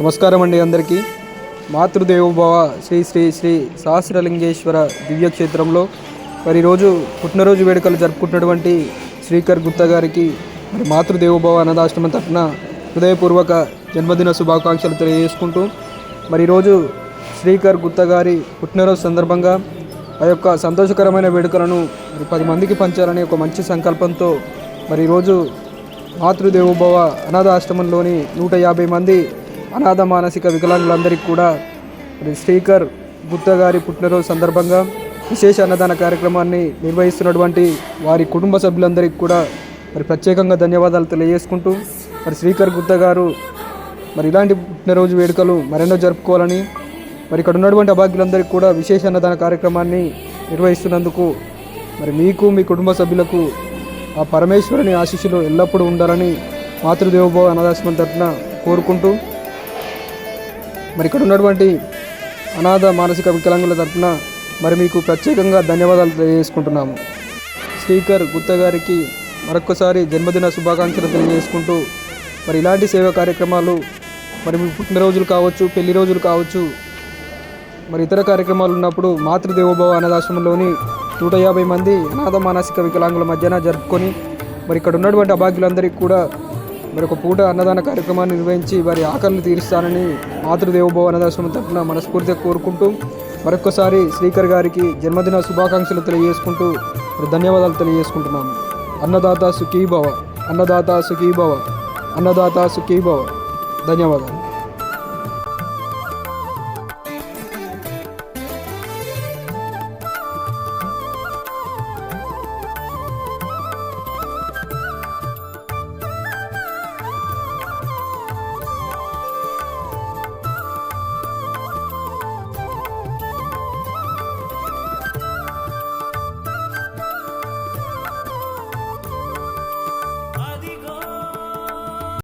నమస్కారం అండి అందరికీ. మాతృదేవోభవ శ్రీ శ్రీ శ్రీ సహస్రలింగేశ్వర దివ్యక్షేత్రంలో మరి రోజు పుట్టినరోజు వేడుకలు జరుపుకుంటున్నటువంటి శ్రీకర్ గుప్తా గారికి మరి మాతృదేవోభవ అనాథాశ్రమం తరఫున హృదయపూర్వక జన్మదిన శుభాకాంక్షలు తెలియజేసుకుంటూ మరి ఈరోజు శ్రీకర్ గుప్తా గారి పుట్టినరోజు సందర్భంగా ఆ యొక్క సంతోషకరమైన వేడుకలను మరి పది మందికి పంచాలనే ఒక మంచి సంకల్పంతో మరి ఈరోజు మాతృదేవోభవ అనాథ ఆశ్రమంలోని నూట యాభై మంది అనాథ మానసిక వికలాంగులందరికీ కూడా మరి స్పీకర్ గుప్తా గారి పుట్టినరోజు సందర్భంగా విశేష అన్నదాన కార్యక్రమాన్ని నిర్వహిస్తున్నటువంటి వారి కుటుంబ సభ్యులందరికీ కూడా మరి ప్రత్యేకంగా ధన్యవాదాలు తెలియజేసుకుంటూ మరి శ్రీకర్ గుప్తా గారు మరి ఇలాంటి పుట్టినరోజు వేడుకలు మరెన్నో జరుపుకోవాలని మరి ఇక్కడ ఉన్నటువంటి అభాగ్యులందరికీ కూడా విశేష అన్నదాన కార్యక్రమాన్ని నిర్వహిస్తున్నందుకు మరి మీకు మీ కుటుంబ సభ్యులకు ఆ పరమేశ్వరుని ఆశీస్సులు ఎల్లప్పుడూ ఉండాలని మాతృదేవోభవ అనాథాశ్రమం తరఫున కోరుకుంటూ మరి ఇక్కడ ఉన్నటువంటి అనాథ మానసిక వికలాంగుల తరఫున మరి మీకు ప్రత్యేకంగా ధన్యవాదాలు తెలియజేసుకుంటున్నాము. స్పీకర్ గుత్త గారికి మరొకసారి జన్మదిన శుభాకాంక్షలు తెలియజేసుకుంటూ మరి ఇలాంటి సేవా కార్యక్రమాలు మరి మీ పుట్టినరోజులు కావచ్చు పెళ్ళి రోజులు కావచ్చు మరి ఇతర కార్యక్రమాలు ఉన్నప్పుడు మాతృదేవోభవ అనాథాశ్రమంలోని నూట యాభై మంది అనాథ మానసిక వికలాంగుల మధ్యన జరుపుకొని మరి ఇక్కడ ఉన్నటువంటి అభాగ్యులందరికీ కూడా మరి ఒక పూట అన్నదాన కార్యక్రమాన్ని నిర్వహించి వారి ఆకలిని తీరుస్తానని మాతృదేవోభవ అన్నదాశ్రమం తరఫున మనస్ఫూర్తిగా కోరుకుంటూ మరొకసారి శ్రీకర్ గారికి జన్మదిన శుభాకాంక్షలు తెలియజేసుకుంటూ మరి ధన్యవాదాలు తెలియజేసుకుంటున్నాము. అన్నదాత సుఖీభవ అన్నదాత సుఖీభవ అన్నదాత సుఖీభవ. ధన్యవాదాలు.